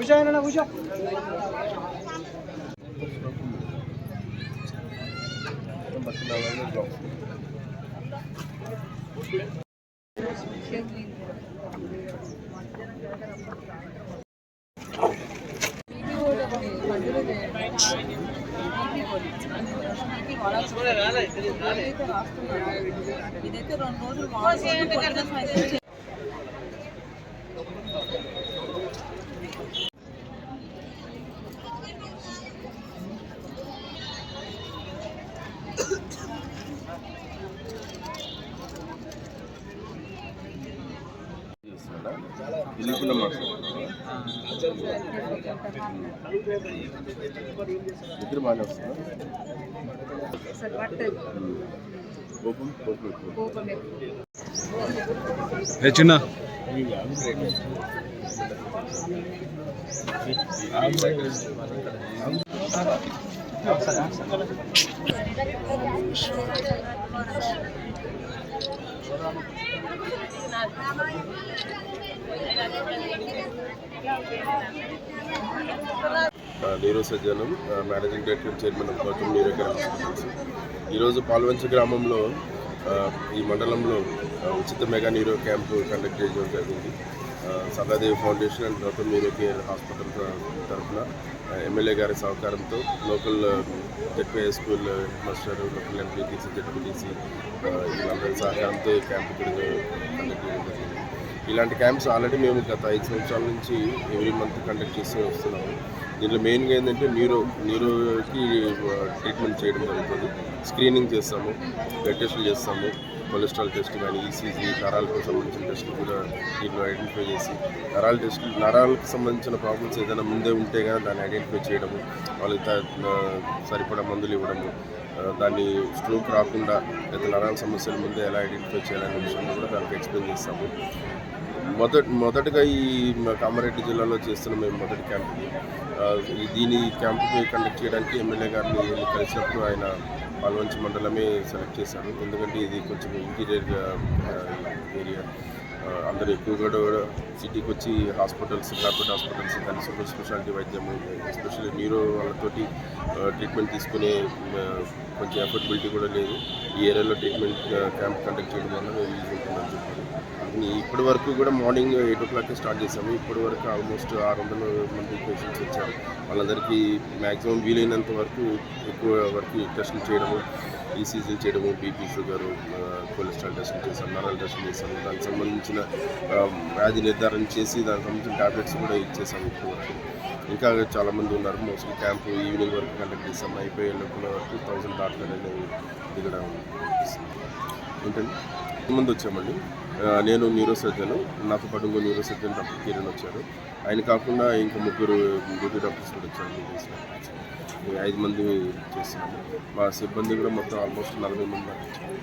ఉషా ఏనా ఉషా ఇదైతే రెండు రోజులు నిద్ర బాగానే వస్తుందా అసలు పట్టదు కోపం కోపం ఎక్కువ. కోపం ఎక్కువ. ఏ చిన్న? Neero Sajjanam managing director chairman of Gautam Neero ఈరోజు పాల్వంచ గ్రామంలో ఈ మండలంలో ఉచిత మెగా నీరో క్యాంపు కండక్ట్ చేయడం జరిగింది. ఆ, సదాదేవి ఫౌండేషన్ అండ్ గౌతమ్ నీరు కేర్ హాస్పిటల్ తరఫున ఎమ్మెల్యే గారి సహకారంతో local ZP high school master local MPTC ZPTC వీళ్ళందరి సహకారంతో ఈ క్యాంపు కండక్ట్ చేయడం జరిగింది. ఇలాంటి క్యాంప్స్ ఆల్రెడీ మేము గత ఐదు సంవత్సరాల నుంచి ఎవ్రీ మంత్ కండక్ట్ చేస్తూ వస్తున్నాము. దీంట్లో మెయిన్గా ఏంటంటే న్యూరో న్యూరోకి ట్రీట్మెంట్ చేయడం జరుగుతుంది. స్క్రీనింగ్ చేస్తాము బ్లడ్ టెస్టులు చేస్తాము. కొలెస్ట్రాల్ టెస్ట్ కానీ ఈసీజీ నరాలకు సంబంధించిన టెస్టులు కూడా దీంట్లో ఐడెంటిఫై చేసి నరాల టెస్ట్ నరాలకు సంబంధించిన ప్రాబ్లమ్స్ ఏదైనా ముందే ఉంటే కానీ దాన్ని ఐడెంటిఫై చేయడము వాళ్ళకి త- సరిపడా మందులు ఇవ్వడము దాన్ని స్ట్రోక్ రాకుండా లేదా నరాల సమస్యల ముందే ఎలా ఐడెంటిఫై చేయాలనే విషయంలో కూడా దానికి ఎక్స్ప్లెయిన్ చేస్తాము. మొదటి మొదటగా ఈ కామారెడ్డి జిల్లాలో చేస్తున్న మేము మొదటి క్యాంప్ దీని క్యాంపు కండక్ట్ చేయడానికి ఎమ్మెల్యే గారిని కలిసినప్పుడు ఆయన పాల్వంచి మండలమే సెలెక్ట్ చేశారు. ఎందుకంటే ఇది కొంచెం ఇంటీరియర్ ఏరియా. అందరూ ఎక్కువగా కూడా సిటీకి వచ్చి హాస్పిటల్స్ కార్పొరేట్ హాస్పిటల్స్ కానీ సూపర్ స్పెషాలిటీ వైద్యం ఎస్పెషల్లీ న్యూరో వాళ్ళతోటి ట్రీట్మెంట్ తీసుకునే కొంచెం ఎఫర్టబిలిటీ కూడా లేదు. ఈ ఏరియాలో ట్రీట్మెంట్ క్యాంప్ కండక్ట్ చేయడం వల్ల యూజ్ ఉంటుందని చెప్పారు. ఇప్పటి వరకు కూడా మార్నింగ్ ఎయిట్ ఓ క్లాక్కి స్టార్ట్ చేసాము ఇప్పటి వరకు ఆల్మోస్ట్ ఆరు వందల మంది పేషెంట్స్ వచ్చారు. వాళ్ళందరికీ మ్యాక్సిమం వీలైనంత వరకు ఎక్కువ వరకు టెస్టులు చేయడము ఈసీజీలు చేయడము బీపీ షుగర్ కొలెస్ట్రాల్ టెస్టులు చేశాను నరాల టెస్టులు చేస్తాం దానికి సంబంధించిన వ్యాధి నిర్ధారణ చేసి దానికి సంబంధించిన టాబ్లెట్స్ కూడా ఇచ్చేసాము ఇప్పటి ఇంకా చాలామంది ఉన్నారు. మోస్ట్లీ క్యాంపు ఈవినింగ్ వరకు కండక్ట్ చేస్తాం అయిపోయే లోపల వరకు థౌసండ్ డాక్టర్ అనేది ఇక్కడ ఏంటండి? ముందు వచ్చామండి. నేను న్యూరో సర్జన్ నాతో పాటు ఇంకో న్యూరో సర్జన్ డాక్టర్ కిరణ్ వచ్చారు. ఆయన కాకుండా ఇంకా ముగ్గురు డ్యూటీ డాక్టర్స్ కూడా వచ్చారు. ఐదు మంది చేస్తున్నాము మా సిబ్బంది కూడా మొత్తం ఆల్మోస్ట్ నలభై మంది దాకా వచ్చారు